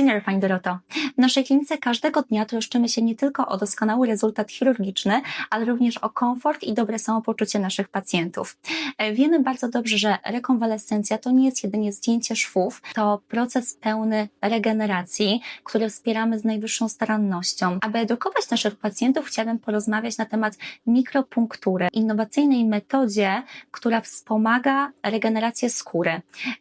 Dzień dobry Pani Doroto. W naszej klinice każdego dnia troszczymy się nie tylko o doskonały rezultat chirurgiczny, ale również o komfort i dobre samopoczucie naszych pacjentów. E, Wiemy bardzo dobrze, że rekonwalescencja to nie jest jedynie zdjęcie szwów, to proces pełny regeneracji, który wspieramy z najwyższą starannością. Aby edukować naszych pacjentów, chciałabym porozmawiać na temat mikropunktury, innowacyjnej metodzie, która wspomaga regenerację skóry.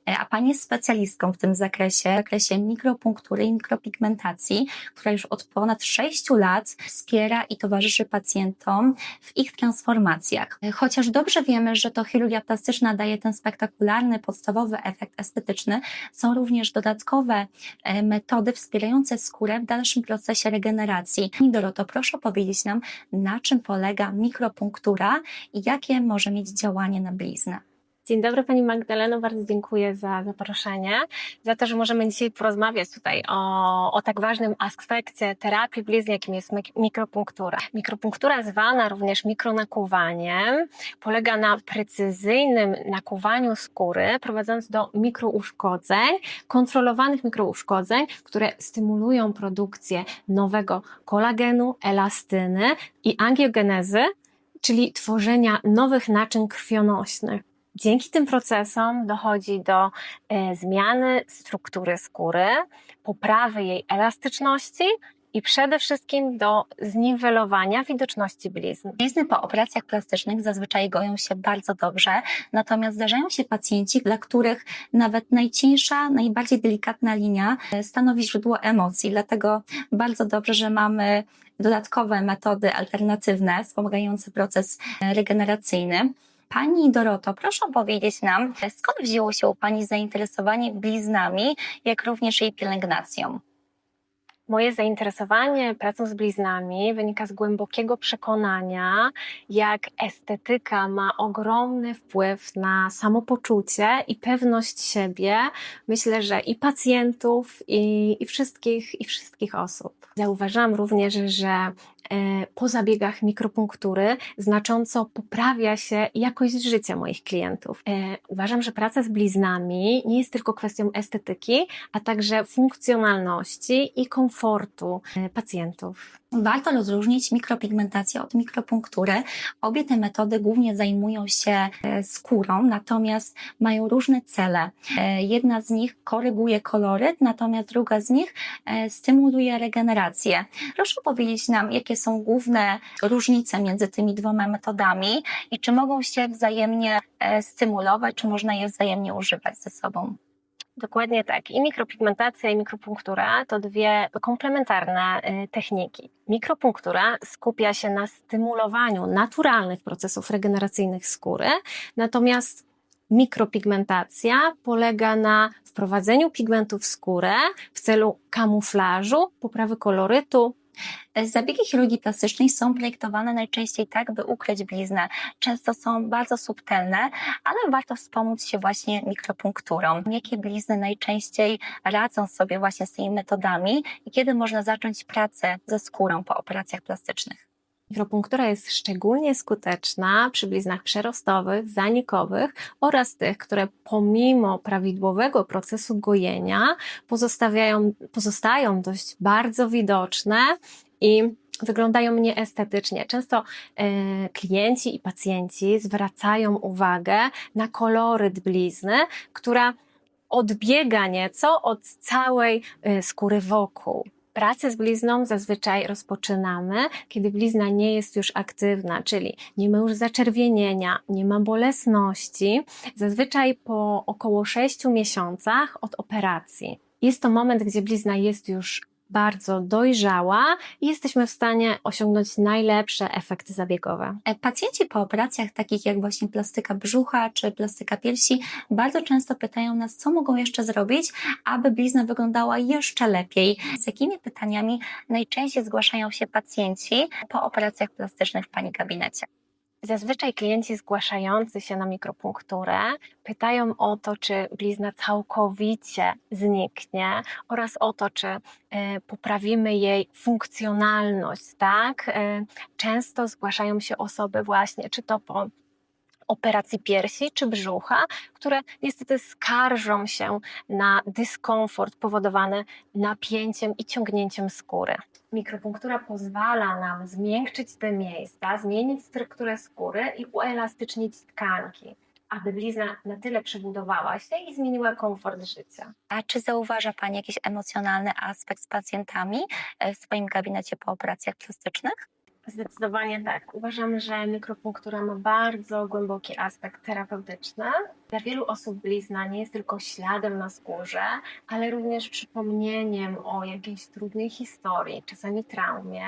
E, A Pani jest specjalistką w tym zakresie, w zakresie mikropunktury i mikropigmentacji, która już od ponad 6 lat wspiera i towarzyszy pacjentom w ich transformacjach. Chociaż dobrze wiemy, że to chirurgia plastyczna daje ten spektakularny, podstawowy efekt estetyczny, są również dodatkowe e, metody wspierające skórę w dalszym procesie regeneracji. Pani Doroto, proszę powiedzieć nam, na czym polega mikropunktura i jakie może mieć działanie na bliznę. Dzień dobry Pani Magdaleno, bardzo dziękuję za zaproszenie, za to, że możemy dzisiaj porozmawiać tutaj o, o tak ważnym aspekcie terapii blizn, jakim jest mik- mikropunktura. Mikropunktura zwana również mikronakuwaniem polega na precyzyjnym nakuwaniu skóry, prowadząc do mikrouszkodzeń, kontrolowanych mikrouszkodzeń, które stymulują produkcję nowego kolagenu, elastyny i angiogenezy, czyli tworzenia nowych naczyń krwionośnych. Dzięki tym procesom dochodzi do e, zmiany struktury skóry, poprawy jej elastyczności i przede wszystkim do zniwelowania widoczności blizn. Blizny po operacjach plastycznych zazwyczaj goją się bardzo dobrze, natomiast zdarzają się pacjenci, dla których nawet najcieńsza, najbardziej delikatna linia e, stanowi źródło emocji. Dlatego bardzo dobrze, że mamy dodatkowe metody alternatywne wspomagające proces e, regeneracyjny. Pani Doroto, proszę powiedzieć nam, skąd wzięło się u Pani zainteresowanie bliznami, jak również jej pielęgnacją? Moje zainteresowanie pracą z bliznami wynika z głębokiego przekonania, jak estetyka ma ogromny wpływ na samopoczucie i pewność siebie. Myślę, że i pacjentów, i, i, wszystkich, i wszystkich osób. Zauważam również, że po zabiegach mikropunktury znacząco poprawia się jakość życia moich klientów. E, Uważam, że praca z bliznami nie jest tylko kwestią estetyki, a także funkcjonalności i komfortu e, pacjentów. Warto rozróżnić mikropigmentację od mikropunktury. Obie te metody głównie zajmują się e, skórą, natomiast mają różne cele. E, Jedna z nich koryguje koloryt, natomiast druga z nich e, stymuluje regenerację. Proszę powiedzieć nam, jakie są główne różnice między tymi dwoma metodami i czy mogą się wzajemnie stymulować, czy można je wzajemnie używać ze sobą. Dokładnie tak. I mikropigmentacja, i mikropunktura to dwie komplementarne y, techniki. Mikropunktura skupia się na stymulowaniu naturalnych procesów regeneracyjnych skóry, natomiast mikropigmentacja polega na wprowadzeniu pigmentów w skórę w celu kamuflażu, poprawy kolorytu, Zabiegi chirurgii plastycznej są projektowane najczęściej tak, by ukryć bliznę. Często są bardzo subtelne, ale warto wspomóc się właśnie mikropunkturą. Jakie blizny najczęściej radzą sobie właśnie z tymi metodami i kiedy można zacząć pracę ze skórą po operacjach plastycznych? Mikropunktura jest szczególnie skuteczna przy bliznach przerostowych, zanikowych oraz tych, które pomimo prawidłowego procesu gojenia pozostawiają, pozostają dość bardzo widoczne i wyglądają nieestetycznie. Często e, klienci i pacjenci zwracają uwagę na koloryt blizny, która odbiega nieco od całej e, skóry wokół. Pracę z blizną zazwyczaj rozpoczynamy, kiedy blizna nie jest już aktywna, czyli nie ma już zaczerwienienia, nie ma bolesności, zazwyczaj po około 6 miesiącach od operacji. Jest to moment, gdzie blizna jest już bardzo dojrzała i jesteśmy w stanie osiągnąć najlepsze efekty zabiegowe. E, Pacjenci po operacjach takich jak właśnie plastyka brzucha czy plastyka piersi bardzo często pytają nas, co mogą jeszcze zrobić, aby blizna wyglądała jeszcze lepiej. Z jakimi pytaniami najczęściej zgłaszają się pacjenci po operacjach plastycznych w Pani gabinecie? Zazwyczaj klienci zgłaszający się na mikropunkturę pytają o to, czy blizna całkowicie zniknie oraz o to, czy e, poprawimy jej funkcjonalność, tak? E, często zgłaszają się osoby właśnie, czy to po operacji piersi czy brzucha, które niestety skarżą się na dyskomfort powodowany napięciem i ciągnięciem skóry. Mikropunktura pozwala nam zmiękczyć te miejsca, zmienić strukturę skóry i uelastycznić tkanki, aby blizna na tyle przebudowała się i zmieniła komfort życia. A czy zauważa Pani jakiś emocjonalny aspekt z pacjentami e, w swoim gabinecie po operacjach plastycznych? Zdecydowanie tak. Uważam, że mikropunktura ma bardzo głęboki aspekt terapeutyczny. Dla wielu osób blizna nie jest tylko śladem na skórze, ale również przypomnieniem o jakiejś trudnej historii, czasami traumie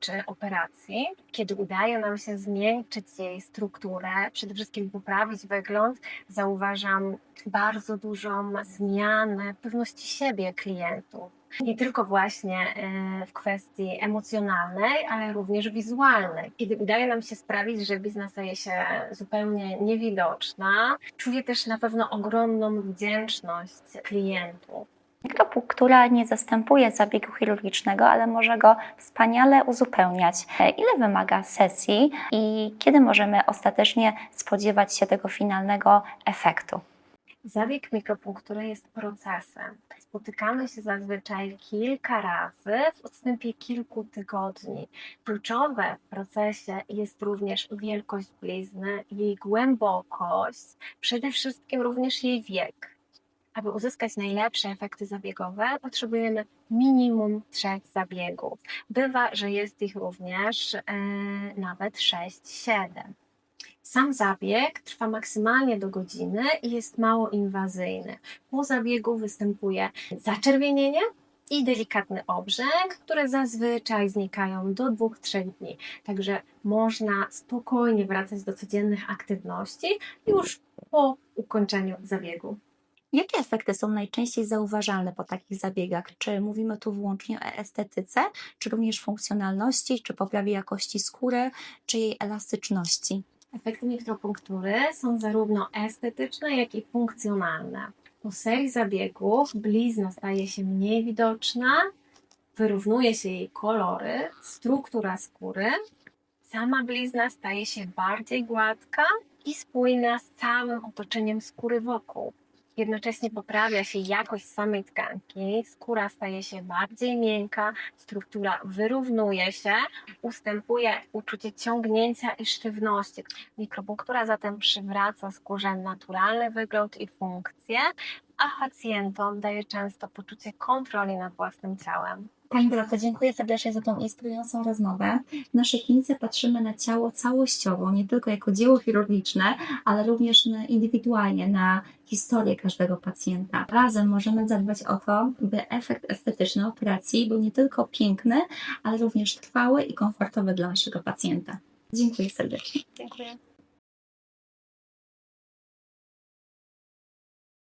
czy operacji. Kiedy udaje nam się zmiękczyć jej strukturę, przede wszystkim poprawić wygląd, zauważam bardzo dużą zmianę pewności siebie klientów. Nie tylko właśnie e, w kwestii emocjonalnej, ale również wizualnej. Kiedy udaje nam się sprawić, że blizna staje się zupełnie niewidoczna, czuję też na pewno ogromną wdzięczność klientów. Mikropunktura nie zastępuje zabiegu chirurgicznego, ale może go wspaniale uzupełniać. E, Ile wymaga sesji i kiedy możemy ostatecznie spodziewać się tego finalnego efektu? Zabieg mikropunktury jest procesem. Spotykamy się zazwyczaj kilka razy w odstępie kilku tygodni. Kluczowe w procesie jest również wielkość blizny, jej głębokość, przede wszystkim również jej wiek. Aby uzyskać najlepsze efekty zabiegowe, potrzebujemy minimum trzech zabiegów. Bywa, że jest ich również e, nawet 6-7. Sam zabieg trwa maksymalnie do godziny i jest mało inwazyjny. Po zabiegu występuje zaczerwienienie i delikatny obrzęk, które zazwyczaj znikają do 2-3 dni. Także można spokojnie wracać do codziennych aktywności już po ukończeniu zabiegu. Jakie efekty są najczęściej zauważalne po takich zabiegach? Czy mówimy tu wyłącznie o estetyce, czy również funkcjonalności, czy poprawie jakości skóry, czy jej elastyczności? Efekty mikropunktury są zarówno estetyczne, jak i funkcjonalne. Po serii zabiegów blizna staje się mniej widoczna, wyrównuje się jej kolory, struktura skóry, sama blizna staje się bardziej gładka i spójna z całym otoczeniem skóry wokół. Jednocześnie poprawia się jakość samej tkanki, skóra staje się bardziej miękka, struktura wyrównuje się, ustępuje uczucie ciągnięcia i sztywności. Mikropunktura zatem przywraca skórze naturalny wygląd i funkcję, a pacjentom daje często poczucie kontroli nad własnym ciałem. Pani Doroto, dziękuję serdecznie za tą inspirującą rozmowę. W naszej klinice patrzymy na ciało całościowo, nie tylko jako dzieło chirurgiczne, ale również indywidualnie na historię każdego pacjenta. Razem możemy zadbać o to, by efekt estetyczny operacji był nie tylko piękny, ale również trwały i komfortowy dla naszego pacjenta. Dziękuję serdecznie. Dziękuję.